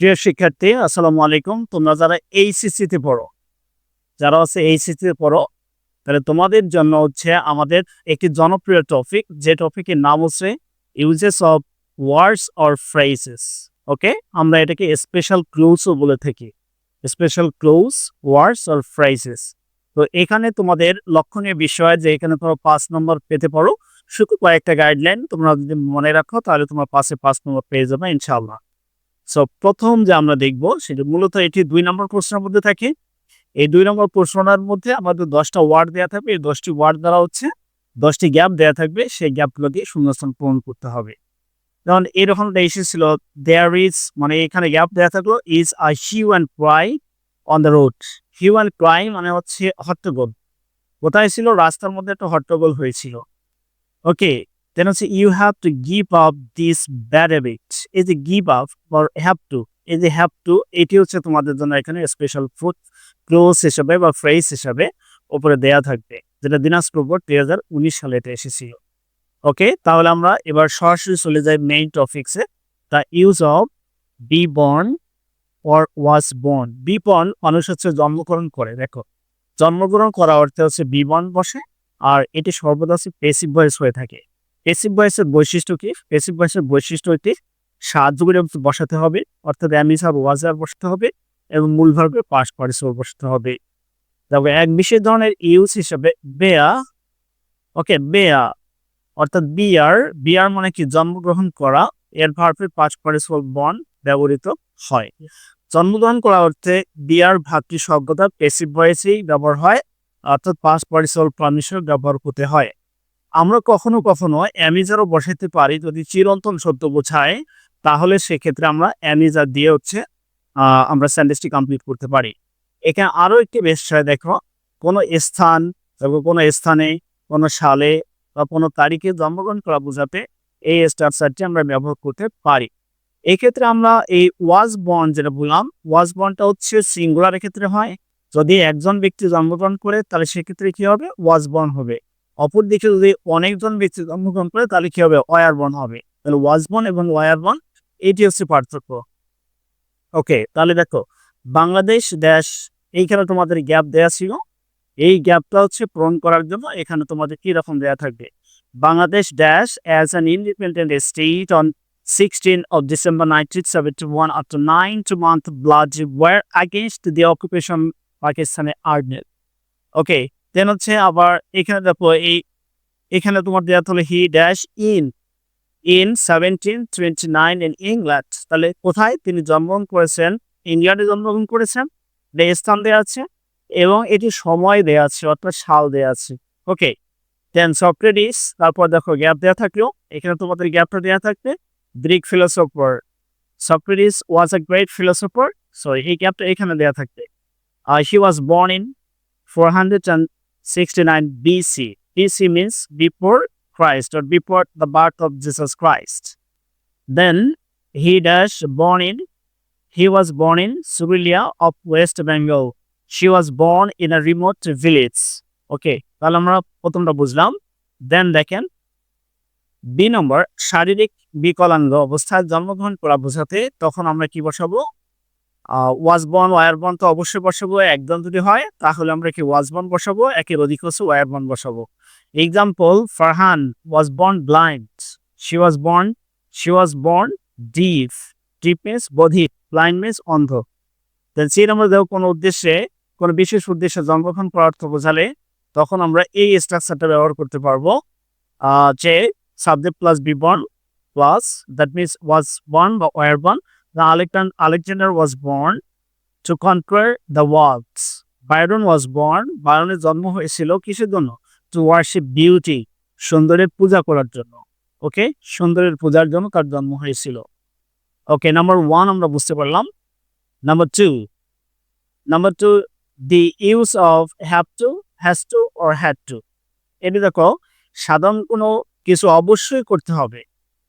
প্রিয় শিক্ষার্থী, আসসালামু আলাইকুম। তোমরা যারা এইচএসসি তে পড়ো, যারা আছে এইচএসসি তে পড়ো, তাহলে তোমাদের জন্য হচ্ছে আমাদের একটি জনপ্রিয় টপিক যে টপিকের নাম হচ্ছে uses of words or phrases okay আমরা এটাকে স্পেশাল ক্লোজও বলে থাকি special clause words or phrases তো এখানে তোমাদের লক্ষণীয় বিষয়, যে এখানে তোমরা পাঁচ নম্বর পেতে পারো, শুধু কয়েকটা গাইডলাইন তোমরা যদি মনে রাখো, তাহলে তোমার পাশে পাঁচ নম্বর পেয়ে যাবে, ইনশাআল্লাহ। সো প্রথম যে আমরা দেখব, সেটা মূলত এটি দুই নম্বর প্রশ্নের মধ্যে থাকে। এই দুই নম্বর প্রশ্নটার মধ্যে আমাদের দশটা ওয়ার্ড দেওয়া থাকবে। এই দশটি ওয়ার্ড দ্বারা হচ্ছে দশটি গ্যাপ দেওয়া থাকবে। সেই গ্যাপগুলো দিয়ে শূন্যস্থান পূরণ করতে হবে। যেমন এরকম এসেছিল দেয়ার ইজ মানে এখানে গ্যাপ দেওয়া থাকল is a hue and cry on the road hue and cry মানে হচ্ছে হট্টগোল। কোথায় ছিল? রাস্তার মধ্যে একটা হট্টগোল হয়েছিল। ওকে দেন হচ্ছে you have to give up this bad habit এই যে give up or have to এই যে হ্যাভ টু এটি হচ্ছে তোমাদের জন্য এখানে স্পেশাল ফুড ক্লোজ হিসাবে বা ফ্রেজ হিসাবে উপরে দেয়া থাকবে, যেটা দিনাজপুর বোর্ড দুই হাজার উনিশ সালে এটা এসেছিল। ওকে তাহলে আমরা এবার সরাসরি চলে যাই main টপিক্সে the use of be born or was born be born মানুষ হচ্ছে জন্মগ্রহণ করে, দেখো। জন্মগ্রহণ করা অর্থে হচ্ছে বি বর্ন বসে, আর এটি সর্বদা হচ্ছে পেসিভ ভয়েস হয়ে থাকে। পেসিভ ভয়েসের বৈশিষ্ট্য কি? পেসিভ ভয়েসের বৈশিষ্ট্য এটি সাহায্য করে বসাতে হবে। অর্থাৎ অ্যামিসার ওয়াজার বসাতে হবে এবং মূল ভার্বে পাস পারিসর বসাতে হবে। তারপরে এক বিশেষ ধরনের ইউজ হিসেবে বেয়া ওকে বেয়া অর্থাৎ বিয়ার বিয়ার মানে কি? জন্মগ্রহণ করা, এর ভার্বে পাস পারিসর বন ব্যবহৃত হয়। জন্মগ্রহণ করা অর্থে বিয়ার ভাতৃ শব্দটা পেসিভ ভয়েসেই ব্যবহার হয়, অর্থাৎ পাস পারিসল প্রাণীসর ব্যবহার করতে হয়। আমরা কখনো কখনো অ্যামিজারও বসাইতে পারি যদি চিরন্তন সত্য বোঝায়, তাহলে সেক্ষেত্রে আমরা অ্যামিজার দিয়ে হচ্ছে আমরা স্যান্ডেজটি কমপ্লিট করতে পারি। এখানে আরও একটি বিষয় দেখো, কোনো স্থান কোনো স্থানে, কোনো সালে বা কোনো তারিখে জন্মগ্রহণ করা বোঝাতে এই স্টার স্ট্রাকচারটি আমরা ব্যবহার করতে পারি। এক্ষেত্রে আমরা এই ওয়াজ বন যেটা বললাম ওয়াজ বনটা হচ্ছে সিঙ্গুলার ক্ষেত্রে হয়। যদি একজন ব্যক্তি জন্মগ্রহণ করে, তাহলে সেক্ষেত্রে কি হবে? ওয়াজ বন হবে। অপরদিকে যদি অনেকজন ব্যক্তি জন্মগ্রহণ করে, তাহলে কি হবে? ওয়ার বন হবে। তাহলে ওয়াজ বন এবং ওয়ার বন এটি হচ্ছে পার্থক্য। ওকে তাহলে দেখো, বাংলাদেশ, দেশ, এইখানে তোমাদের গ্যাপ দেয়া ছিল। এই গ্যাপটা হচ্ছে পূরণ করার জন্য এখানে তোমাদের কি রকম দেয়া থাকবে? Bangladesh dash as an independent state on sixteen of December 16 of December 1971 after nine month blood were against the occupation Pakistani army. Okay then হচ্ছে আবার এখানে দেখো এই, এখানে তোমার দেওয়া হলো he dash in in seventeen twenty nine in England তাহলে কোথায়? তিনি জন্মগ্রহণ করেছেন, ইংল্যান্ডে জন্মগ্রহণ করেছেন স্থান দেওয়া আছে এবং এটি সময় দেওয়া আছে, অর্থাৎ সাল দেওয়া আছে। ওকে দেন সক্রেটিস তারপর দেখো গ্যাপ দেওয়া থাকলেও এখানে তোমাদের গ্যাপটা দেওয়া থাকবে Greek philosopher Socrates was a great philosopher so এই গ্যাপটা এখানে দেওয়া থাকবে। আর he was born in 469 BC. BC means before Christ or before the birth of Jesus Christ. Then he dash born in he was born in Surulia of West Bengal. She was born in a remote village. Okay তাহলে আমরা প্রথমটা বুঝলাম দেন দেখেন B নম্বর শারীরিক বিকলাঙ্গ অবস্থায় জন্মগ্রহণ করা বোঝাতে তখন আমরা কি বসাবো ওয়াজ বন, ওয়ার বন তো অবশ্যই বসাবো, একদম যদি হয়, তাহলে আমরা কি ওয়াজ বন বসাবো? একের অধিক হচ্ছে ওয়ার বন বসাবো। Example Farhan was born blind she was born she was born deaf deaf means বধির ব্লাইন্ড মিনস অন্ধ। তাহলে সেই আমরা দেখো কোনো উদ্দেশ্যে, কোনো বিশেষ উদ্দেশ্যে জন্মগ্রহণ করার অর্থ বোঝালে, তখন আমরা এই স্ট্রাকচারটা ব্যবহার করতে পারব যে subject plus be born plus that means was born বা were The Alexander, was born to conquer the world. Byron was born, বায়রনের জন্ম হয়েছিল কিসের জন্য? টু ওয়ার্শিপ বিউটি সুন্দরের পূজা করার জন্য। ওকে সুন্দরের পূজার জন্য তার জন্ম হয়েছিল। ওকে নাম্বার ওয়ান আমরা বুঝতে পারলাম। Number two number two the use of have to has to or had to এটি দেখো সাধারণ কোনো কিছু অবশ্যই করতে হবে।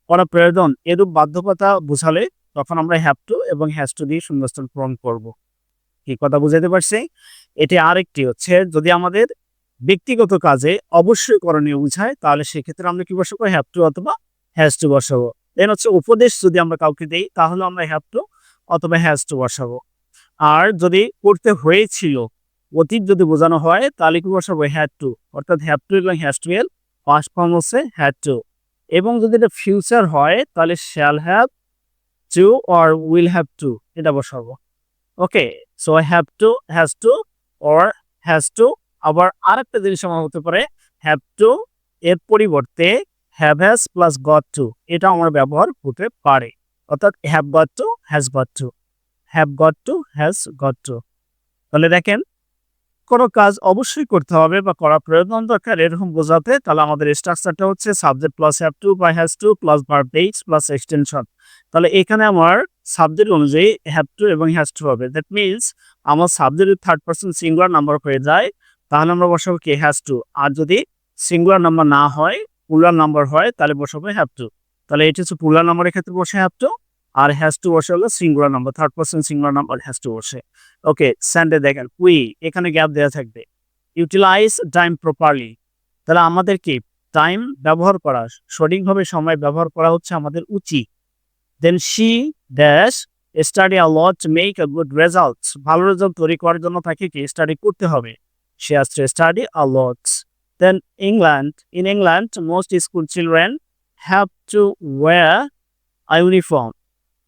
করা প্রয়োজন এরূপ বাধ্যকতা বোঝালে তখন আমরা হ্যাভ টু এবং হ্যাজ টু দিয়ে শূন্যস্থান পূরণ করব। কি কথা বুঝাতে পারছি? এটি আরেকটি হচ্ছে, যদি আমাদের ব্যক্তিগত কাজে অবশ্যই করণীয় বুঝায়, তাহলে সেক্ষেত্রে আমরা কি বসাবো? হ্যাভ টু অথবা হ্যাজ টু বসাবো। দেন হচ্ছে উপদেশ যদি আমরা কাউকে দেই, তাহলে আমরা হ্যাভ টু অথবা হ্যাজ টু বসাবো। আর যদি করতে হয়েছিল, অতীত যদি বোঝানো হয়, তাহলে কি বসাবো? হ্যাড টু অর্থাৎ হ্যাভ টু এবং হ্যাজ টু এর ফার্স্ট ফর্ম হচ্ছে হ্যাড টু এবং যদি এটা ফিউচার হয়, তাহলে shall have to or will have to এটা বসাবো। Okay so have to has to or has to আবার আরেকটা জিনিস আমার হতে পারে হ্যাভ টু এর পরিবর্তে have has plus got to এটা আমার ব্যবহার হতে পারে। অর্থাৎ have got to has got to have got to has got to তাহলে দেখেন, কোনো কাজ অবশ্যই করতে হবে বা করা প্রয়োজন দরকার, এরকম বোঝাতে তাহলে আমাদের স্ট্রাকচারটা হচ্ছে সাবজেক্ট প্লাস হ্যাভ টু বা has to plus verb base plus extension তাহলে এখানে আমার সাবজেক্ট অনুযায়ী হ্যাভ টু এবং হ্যাজ টু হবে। দ্যাট মিনস আমার সাবজেক্টের থার্ড পার্সন সিঙ্গুলার নাম্বার হয়ে যায়, তাহলে আমরা বসাবো কি? হ্যাজ টু আর যদি সিঙ্গুলার নাম্বার না হয় পুলার নাম্বার হয়, তাহলে বসাবো হ্যাভ টু তাহলে এটি হচ্ছে পুলার নাম্বারের ক্ষেত্রে বসে হ্যাভ টু আর হ্যাজ টু বসে হলো singular number third person singular number has to বসে। ওকে স্যান্ডে দেখেন উই এখানে গ্যাপ দেওয়া থাকবে। ইউটিলাইজ টাইম প্রপারলি তাহলে আমাদের কি? টাইম ব্যবহার করা, সঠিকভাবে সময় ব্যবহার করা হচ্ছে আমাদের উচিত। Then she dash study a lot make a good result ভালো রেজাল্ট তৈরি করার জন্য তাকে কি স্টাডি করতে হবে সে has to study a lot. Then England, in England, most school children have to wear a.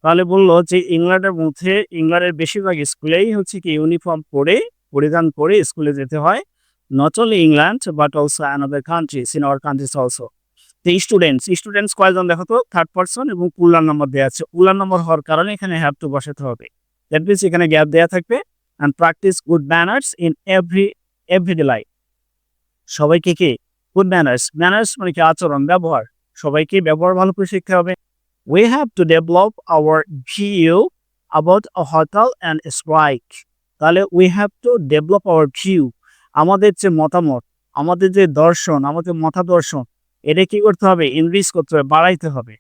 তাহলে বলল যে ইংল্যান্ডের মধ্যে ইংল্যান্ডের বেশিরভাগ স্কুলেই হচ্ছে কি ইউনিফর্ম পরে পরিধান করে স্কুলে যেতে হয় not only England but also another countries in our countries also তো স্টুডেন্টস স্টুডেন্টস কয়জন দেখো তো? থার্ড পার্সন এবং পুলার নম্বর দেওয়া আছে। পুলার নম্বর হওয়ার কারণে এখানে হ্যাভ টু বসাতে হবে। দ্যাট মিনস এখানে গ্যাপ দেওয়া থাকবে and practice good manners in every everyday life সবাইকে কি গুড ম্যানার্স ম্যানার্স মানে কি? আচরণ, ব্যবহার। সবাইকে ব্যবহার ভালো করে শিখতে হবে। We have to develop our view about a hartal and strike তাহলে we have to develop our view আমাদের যে মতামত, আমাদের যে দর্শন, আমাদের মতাদর্শন এটা কি করতে হবে? ইনক্রিজ করতে হবে, বাড়াইতে হবে।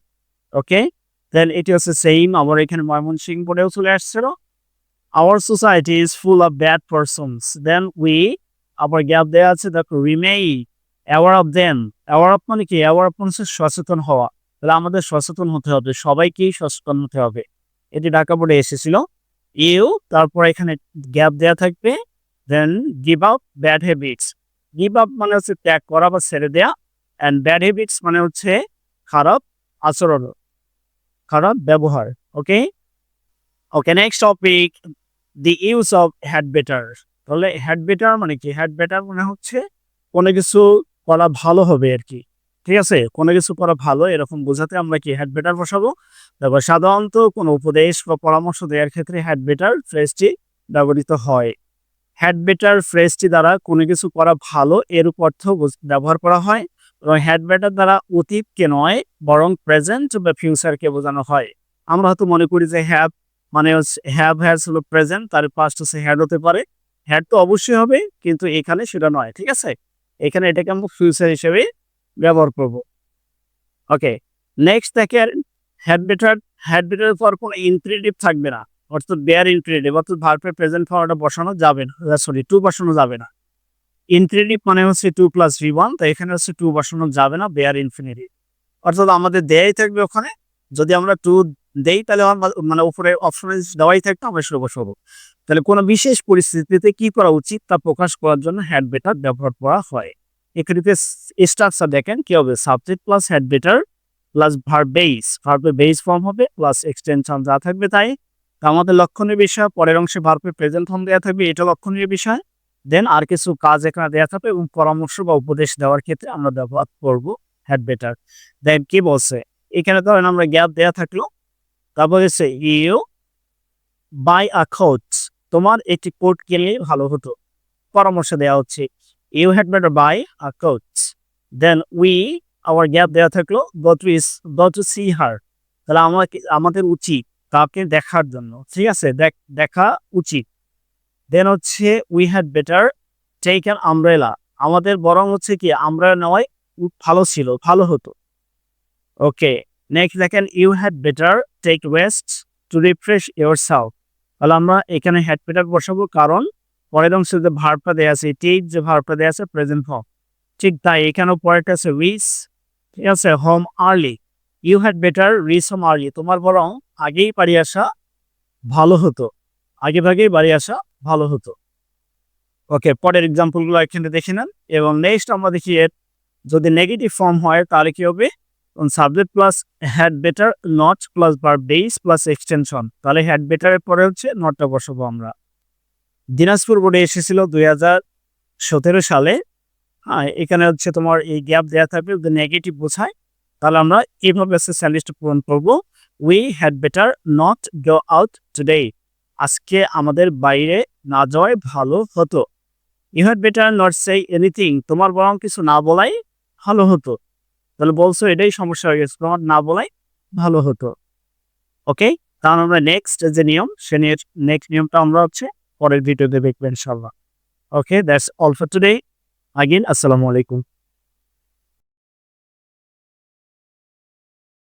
ওকে দেন এটি হচ্ছে সেম আমার এখানে ময়মনসিং বোর্ডেও চলে আসছিল। Our society is full of bad persons. Then we, আবার গ্যাপ দেওয়া আছে, দেখো remain aware of them aware of মানে কি? অ্যাওয়ার অফ মানে সচেতন হওয়া। তাহলে আমাদের সচেতন হতে হবে, সবাইকেই সচেতন হতে হবে। এটি ঢাকা বোর্ডে এসেছিল। ইউ তারপর এখানে গ্যাপ দেওয়া থাকবে। Then give up bad habits give up মানে হচ্ছে ত্যাগ করা বা ছেড়ে দেওয়া অ্যান্ড ব্যাড হ্যাবিটস মানে হচ্ছে খারাপ আচরণ, খারাপ ব্যবহার okay okay next topic the use of had better তাহলে হ্যাড বেটার মানে কি? হ্যাড বেটার মানে হচ্ছে কোনো কিছু করা ভালো হবে আর কি, ঠিক আছে? কোনো কিছু করা ভালো, এরকম বোঝাতে আমরা কি হ্যাড বেটার বসাবো? তারপর সাধারণত কোনো উপদেশ বা পরামর্শ দেওয়ার ক্ষেত্রে হ্যাড বেটার ফ্রেজটি ব্যবহৃত হয়। হ্যাড বেটার ফ্রেজটি দ্বারা কোনো কিছু করা ভালো, এর অর্থ ব্যবহার করা হয়। এবং হ্যাড বেটার দ্বারা অতীতকে নয়, বরং প্রেজেন্ট বা ফিউচারকে বোঝানো হয়। আমরা হয়তো মনে করি যে হ্যাভ মানে হ্যাভ হ্যাজ হলো প্রেজেন্ট তার পাস্ট হচ্ছে হ্যাড হতে পারে। হ্যাড তো অবশ্যই হবে, কিন্তু এখানে সেটা নয়, ঠিক আছে? এখানে এটাকে আমরা ফিউচার হিসেবে ব্যবহার করব। ওকে নেক্সট দেখেন হ্যাড বেটার হ্যাড পর কোনো ইনক্রিটিভ থাকবে না। অর্থাৎ বেয়ার ইনক্রিটিভ অর্থাৎ ভার্পের প্রেজেন্ট ফর্মটা বসানো যাবে না সরি টু বসানো যাবে না। ইনক্রিটিভ মানে হচ্ছে টু প্লাস ভি ওয়ান তো এখানে হচ্ছে টু বসানো যাবে না বেয়ার ইনফিনিটিভ অর্থাৎ আমাদের দেয়াই থাকবে ওখানে। যদি আমরা টু দেই, তাহলে মানে উপরে অপশনে দেওয়াই থাকতো, আমরা সেটা বসাবো। তাহলে কোনো বিশেষ পরিস্থিতিতে কি করা উচিত? তা প্রকাশ করার জন্য হ্যাড বেটার ব্যবহার করা হয়। এক্ষেত্রে স্ট্রাকচার দেখেন, কি হবে? Subject plus had better plus verb base ভার্বের বেস ফর্ম হবে প্লাস এক্সটেনশন যা থাকবে তাই। আমাদের লক্ষণীয় বিষয়, পরের অংশে ভার্বের প্রেজেন্ট ফর্ম দেওয়া থাকবে, এটা লক্ষণীয় বিষয়। দেন আর কিছু কাজ এখানে দেওয়া থাকবে এবং পরামর্শ বা উপদেশ দেওয়ার ক্ষেত্রে আমরা ব্যবহার করব হ্যাড বেটার দেন কি বলছে? এখানে ধরেন আমরা গ্যাপ দেওয়া থাকল। তারপর হচ্ছে ইউ বাই আ কোচ তোমার একটি কোট কিনলে ভালো হতো। পরামর্শ দেওয়া হচ্ছে you had better buy a coach then we our gap দেওয়া থাকল got is got to see her তাহলে আমাকে, আমাদের উচিত তাকে দেখার জন্য। ঠিক আছে? দেখা উচিত। দেন হচ্ছে we had better take an umbrella আমাদের বরং হচ্ছে কি, আমরা নেওয়াই ভালো ছিল, ভালো হতো। ওকে নেক্সট দেখেন you had better take rest to refresh yourself তাহলে আমরা এখানে হ্যাড বেটার বসাবো, কারণ পরের অংশে যে ভার্বটা দেওয়া আছে টেক যে ভার্বটা দেওয়া আছে প্রেজেন্ট ফর্ম ঠিক তাই, এখানেও পরেরটা আছে রিস ঠিক আছে home early you had better reach home early তোমার বরং আগেই পারি আসা ভালো হতো। আগে ভাগেই বাড়ি আসা ভালো হতো। ওকে পরের এক্সাম্পলগুলো এখানে দেখে নেন। এবং নেক্সট আমরা দেখি এর যদি নেগেটিভ ফর্ম হয়, তাহলে কি হবে? Subject plus had better not plus bar base plus extension তাহলে হ্যাড বেটারের পরে হচ্ছে নটটা বসাবো আমরা। দিনাজপুর বোর্ডে এসেছিল দুই হাজার সতেরো সালে। হ্যাঁ এখানে হচ্ছে তোমার এই গ্যাপ দেওয়া থাকবে, যদি নেগেটিভ বোঝায়, তাহলে আমরা এইভাবে স্যান্ডউইচটা পূরণ করব। We had better not go out today আজকে আমাদের বাইরে না যাওয়াই ভালো হতো। You had better not say anything তোমার বরং কিছু না বলাই ভালো হতো। তাহলে বলছো এটাই সমস্যা হয়ে গেছে, তোমার না বলাই ভালো হতো। ওকে তাহলে আমরা নেক্সট যে নিয়ম, সে নেক্সট নিয়মটা আমরা হচ্ছে পরের ভিডিওতে দেখবেন ইনশাল্লাহ okay that's all for today again আসসালামু আলাইকুম।